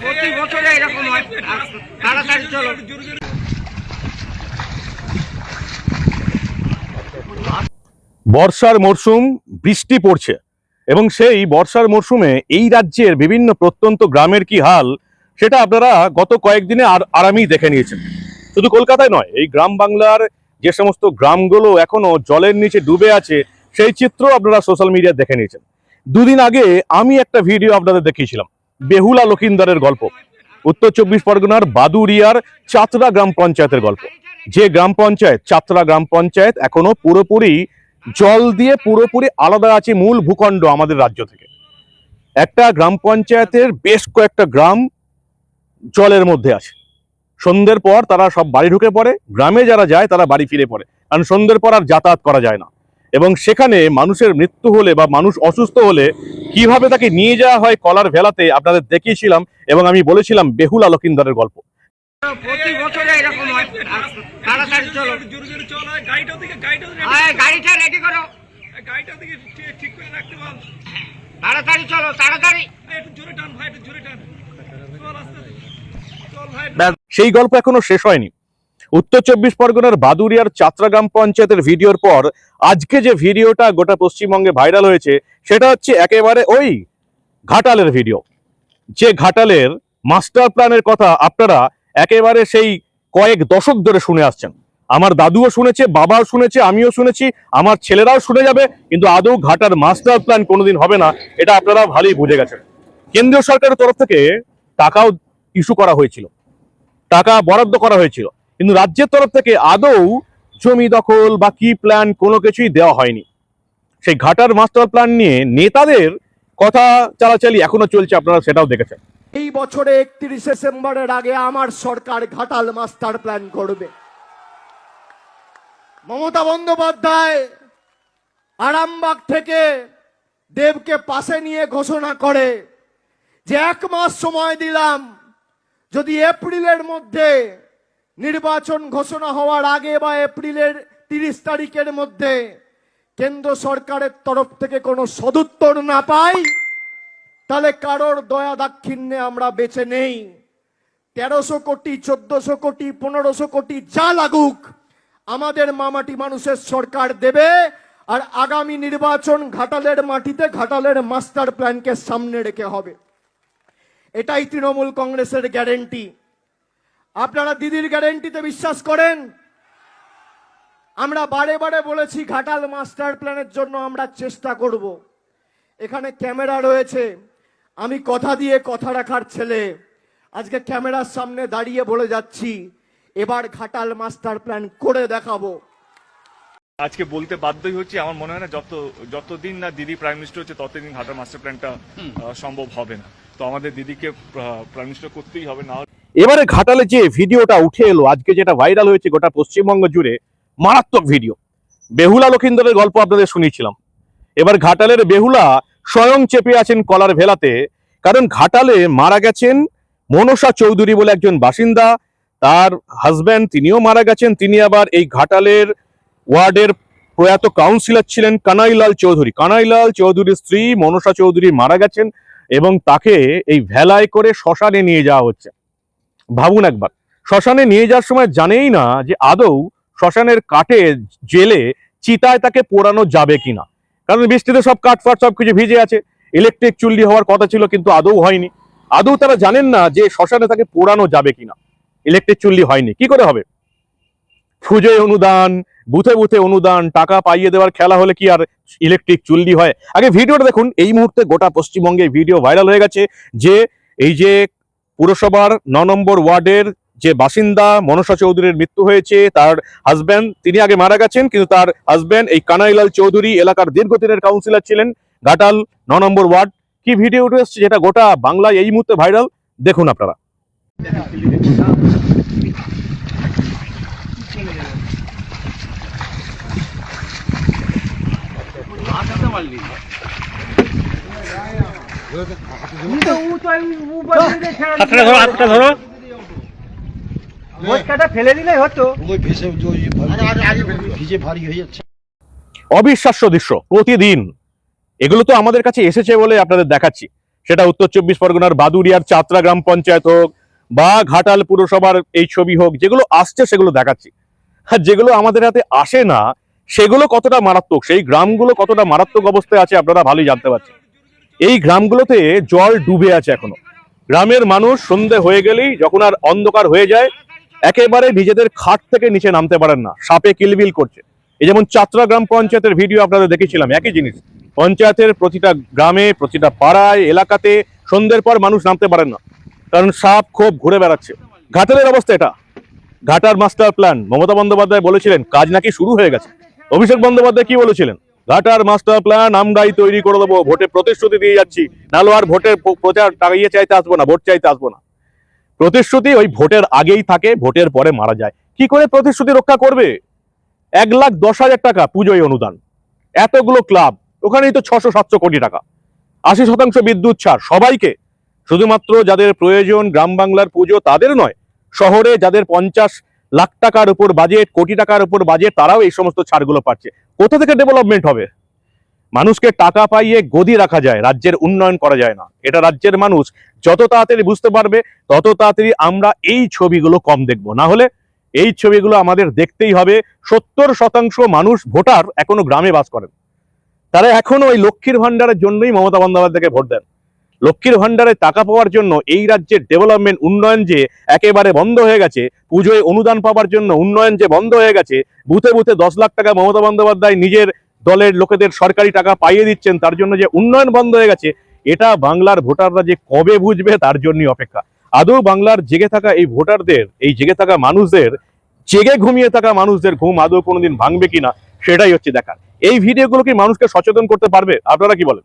প্রতি বছরে এরকম হয়। তাড়াতাড়ি চলো। বর্ষার মরশুম, বৃষ্টি পড়ছে। এবং সেই বর্ষার মরশুমে এই রাজ্যের বিভিন্ন প্রত্যন্ত গ্রামের কি হাল, সেটা আপনারা গত কয়েকদিনে আর আরামেই দেখে নিয়েছেন। শুধু কলকাতায় নয়, এই গ্রাম বাংলার যে সমস্ত গ্রামগুলো এখনও জলের নিচে ডুবে আছে, সেই চিত্র আপনারা সোশ্যাল মিডিয়া দেখে নিয়েছেন। দুদিন আগে আমি একটা ভিডিও আপনাদের দেখিয়েছিলাম। বেহুলা লকিন্দারের গল্প। উত্তর চব্বিশ পরগনার বাদুরিয়ার চাতরা গ্রাম পঞ্চায়েতের গল্প। যে গ্রাম পঞ্চায়েত, চাতরা গ্রাম পঞ্চায়েত এখনও পুরোপুরি জল দিয়ে পুরোপুরি আলাদা আছে মূল ভূখণ্ড আমাদের রাজ্য থেকে। একটা গ্রাম পঞ্চায়েতের বেশ কয়েকটা গ্রাম জলের মধ্যে আছে। সন্ধ্যের পর তারা সব বাড়ি ঢুকে পড়ে, গ্রামে যারা যায় তারা বাড়ি ফিরে পড়ে। কারণ সন্ধ্যের পর আর যাতায়াত করা যায় না। এবং সেখানে মানুষের মৃত্যু হলে বা মানুষ অসুস্থ হলে কীভাবে তাকে নিয়ে যাওয়া হয় কলার ভেলাতে আপনাদের দেখিয়েছিলাম এবং আমি বলেছিলাম বেহুলা লকিন্দারের গল্প। প্রতি বছরে এরকম হয়। তাড়াতাড়ি চলো। জোরে জোরে চল গাড়িটা থেকে গাড়িটা গাড়িটা রেডি করো। গাড়িটা থেকে ঠিক- ঠিক করে রাখতে বল তাড়াতাড়ি চলো তাড়াতাড়ি। একটু জোরে টান ভাই একটু জোরে টান। চল আস্তে আস্তে। চল ভাই ব্যাস, সেই গল্প এখনও শেষ হয়নি। উত্তর চব্বিশ পরগনার বাদুরিয়ার চাত্রাগ্রাম পঞ্চায়েতের ভিডিওর পর আজকে যে ভিডিওটা গোটা পশ্চিমবঙ্গে ভাইরাল হয়েছে, সেটা হচ্ছে একেবারে ওই ঘাটালের ভিডিও। যে ঘাটালের মাস্টার প্ল্যানের কথা আপনারা একেবারে সেই কয়েক দশক ধরে শুনে আসছেন। আমার দাদুও শুনেছে, বাবাও শুনেছে, আমিও শুনেছি, আমার ছেলেরাও শুনে যাবে, কিন্তু আদৌ ঘাটার মাস্টার প্ল্যান কোনোদিন হবে না, এটা আপনারা ভালোই বুঝে গেছেন। কেন্দ্রীয় সরকারের তরফ থেকে টাকাও ইস্যু করা হয়েছিল। টাকা বরাদ্দ করা হয়েছিল। কিন্তু রাজ্যের তরফ থেকে আদৌ জমি দখল বা কি প্ল্যান কোনো কিছুই দেওয়া হয়নি। সেই ঘাটার মাস্টার প্ল্যান নিয়ে নেতাদের কথা চালাচালি এখনও চলছে, আপনারা সেটাও দেখেছেন। এই বছরে একত্রিশে ডিসেম্বরের আগে আমার সরকার ঘাটাল মাস্টার প্ল্যান করবে। মমতা বন্দ্যোপাধ্যায় আরামবাগ থেকে দেবকে পাশে নিয়ে ঘোষণা করে যে এক মাস সময় দিলাম, যদি এপ্রিলের মধ্যে নির্বাচন ঘোষণা হওয়ার আগে বা এপ্রিলের তিরিশ তারিখের মধ্যে কেন্দ্র সরকারের তরফ থেকে কোনো সদুত্তর না পাই, তাহলে কারোর দয়া দাক্ষিণ্যে আমরা বেঁচে নেই। তেরোশো কোটি, চোদ্দশো কোটি, পনেরোশো কোটি, যা লাগুক, আমাদের মামাটি মানুষের সরকার দেবে, আর আগামী নির্বাচন ঘাটালের মাটিতে ঘাটালের মাস্টার প্ল্যানকে সামনে রেখে হবে। এটাই তৃণমূল কংগ্রেসের গ্যারেন্টি। আপনারা দিদির গ্যারেন্টিতে বিশ্বাস করেন? আমরা বারে বারে বলেছি ঘাটাল মাস্টার প্ল্যানের জন্য আমরা চেষ্টা করব। এখানে ক্যামেরা রয়েছে। আমি কথা দিয়ে কথা রাখার ছেলে। আজকে ক্যামেরার সামনে দাঁড়িয়ে বলে যাচ্ছি এবার ঘাটাল মাস্টার প্ল্যান করে দেখাবো। আজকে বলতে বাধ্যই হচ্ছে আমার মনে হয় না যত যতদিন না দিদি প্রাইম মিনিস্টার হচ্ছে ততদিন ঘাটাল মাস্টার প্ল্যানটা সম্ভব হবে না। তো আমাদের দিদিকে প্রাইম মিনিস্টার করতেই হবে না হলে এবারে ঘাটালে যে ভিডিওটা উঠে এলো, আজকে যেটা ভাইরাল হয়েছে গোটা পশ্চিমবঙ্গ জুড়ে, মারাত্মক ভিডিও বেহুলা লক্ষিন্দরের গল্প আপনাদের শুনিয়েছিলাম। এবার ঘাটালের বেহুলা স্বয়ং চেপে আছেন কলার ভেলাতে, কারণ ঘাটালে মারা গেছেন মনসা চৌধুরী বলে একজন বাসিন্দা। তার হাজব্যান্ড তিনিও মারা গেছেন। তিনি আবার এই ঘাটালের ওয়ার্ডের প্রয়াত কাউন্সিলর ছিলেন কানাইলাল চৌধুরী। কানাইলাল চৌধুরীর স্ত্রী মনসা চৌধুরী মারা গেছেন এবং তাকে এই ভেলায় করে শ্মশানে নিয়ে যাওয়া হচ্ছে। ভাবুন একবার। শ্মশানে নিয়ে যাওয়ার সময় জানেই না যে আদৌ শ্মশানের কাঠে জেলে চিতায় তাকে পোড়ানো যাবে কিনা। কারণ বৃষ্টিতে সব কাঠ ফাট সব কিছু ভিজে আছে। ইলেকট্রিক চুল্লি হওয়ার কথা ছিল কিন্তু আদৌ হয়নি। আদৌ তারা জানেন না যে শ্মশানে তাকে পোড়ানো যাবে কিনা। ইলেকট্রিক চুল্লি হয়নি। কি করে হবে? পুজোয় অনুদান, বুথে বুথে অনুদান, টাকা পাইয়ে দেওয়ার খেলা হলে কি আর ইলেকট্রিক চুল্লি হয়? আগে ভিডিওটা দেখুন। এই মুহূর্তে গোটা পশ্চিমবঙ্গে ভিডিও ভাইরাল হয়ে গেছে যে, এই যে পুরসভার ন নম্বর ওয়ার্ডের যে বাসিন্দা মনসা চৌধুরীর মৃত্যু হয়েছে, তার হাজব্যান্ড তিনি আগে মারা গেছেন, কিন্তু তার হাজব্যান্ড এই কানাইলাল চৌধুরী এলাকার দীর্ঘদিনের কাউন্সিলর ছিলেন, ঘাটাল ন নম্বর ওয়ার্ড। কি ভিডিও উঠে এসছে যেটা গোটা বাংলায় এই মুহূর্তে ভাইরাল দেখুন আপনারা। হাতটা ধরো হাতটা ধরো। মোটকাটা ফেলে দিলে হতো। ওই ভেসে ওই ভিজে ভারী হয়ে যাচ্ছে। অবিশ্বাস্য দৃশ্য প্রতিদিন। এগুলো তো আমাদের কাছে এসেছে বলে আপনাদের দেখাচ্ছি। সেটা উত্তর চব্বিশ পরগনার বাদুরিয়ার চাত্রা গ্রাম পঞ্চায়েত হোক বা ঘাটাল পুরসভার এই ছবি হোক যেগুলো আসছে সেগুলো দেখাচ্ছি। আর যেগুলো আমাদের হাতে আসে না সেগুলো কতটা মারাত্মক সেই গ্রামগুলো কতটা মারাত্মক অবস্থায় আছে আপনারা ভালোই জানতে পারছেন। এই গ্রামগুলোতে জল ডুবে আছে এখনও। গ্রামের মানুষ সন্ধে হয়ে গেলেই যখন আর অন্ধকার হয়ে যায়, একেবারে নিজেদের খাট থেকে নিচে নামতে পারেন না। সাপে কিলবিল করছে। এই যেমন চাত্রা গ্রাম পঞ্চায়েতের ভিডিও আপনাদের দেখেছিলাম, একই জিনিস। পঞ্চায়েতের প্রতিটা গ্রামে, প্রতিটা পাড়ায়, এলাকাতে সন্ধ্যের পর মানুষ নামতে পারেন না। কারণ সাপ ক্ষোভ ঘুরে বেড়াচ্ছে। ঘাটালের অবস্থা এটা। ঘাটার মাস্টার প্ল্যান মমতা বন্দ্যোপাধ্যায় বলেছিলেন, কাজ নাকি শুরু হয়ে গেছে। অভিষেক বন্দ্যোপাধ্যায় কি বলেছিলেন? ঘাটার মাস্টার প্ল্যান আমরাই তৈরি করে দেবো। ভোটে প্রতিশ্রুতি দিয়ে যাচ্ছি। নাহলে আর ভোটের প্রচার ইয়ে চাইতে আসব না, ভোট চাইতে আসব না। প্রতিশ্রুতি ওই ভোটের আগেই থাকে, ভোটের পরে মারা যায়। কি করে প্রতিশ্রুতি রক্ষা করবে? এক লাখ দশ হাজার টাকা পুজোয় অনুদান। এতগুলো ক্লাব ওখানেই তো ছশো সাতশো কোটি টাকা। আশি শতাংশ বিদ্যুৎ ছাড়, সবাইকে। শুধুমাত্র যাদের প্রয়োজন গ্রাম বাংলার পুজো তাদের নয়, শহরে যাদের পঞ্চাশ লাখ টাকার উপর বাজেট কোটি টাকার উপর বাজেট তারাও এই সমস্ত ছাড়গুলো পাচ্ছে। কোথা থেকে ডেভেলপমেন্ট হবে? মানুষকে টাকা পাইয়ে গদি রাখা যায়, রাজ্যের উন্নয়ন করা যায় না। এটা রাজ্যের মানুষ যত তাড়াতাড়ি বুঝতে পারবে, তত তাড়াতাড়ি আমরা এই ছবিগুলো কম দেখব। না হলে এই ছবিগুলো আমাদের দেখতেই হবে, সত্তর শতাংশ মানুষ, ভোটার এখনও গ্রামে বাস করেন। তারা এখনও ওই লক্ষ্মীর ভান্ডারের জন্যই মমতা বন্দ্যোপাধ্যায়কে ভোট দেন। লক্ষ্মীর ভান্ডারে টাকা পাওয়ার জন্য এই রাজ্যের ডেভেলপমেন্ট উন্নয়ন যে একেবারে বন্ধ হয়ে গেছে, পুজোয় অনুদান পাওয়ার জন্য উন্নয়ন যে বন্ধ হয়ে গেছে, বুথে বুথে দশ লাখ টাকা মমতা বন্দ্যোপাধ্যায় নিজের দলের লোকেদের সরকারি টাকা পাইয়ে দিচ্ছেন, তার জন্য যে উন্নয়ন বন্ধ হয়ে গেছে, এটা বাংলার ভোটাররা যে কবে বুঝবে তার জন্যই অপেক্ষা। আদৌ বাংলার জেগে থাকা এই ভোটারদের, এই জেগে থাকা মানুষদের, জেগে ঘুমিয়ে থাকা মানুষদের ঘুম আদৌ কোনোদিন ভাঙবে কিনা, সেটাই হচ্ছে দেখার। এই ভিডিওগুলো কি মানুষকে সচেতন করতে পারবে? আপনারা কি বলেন?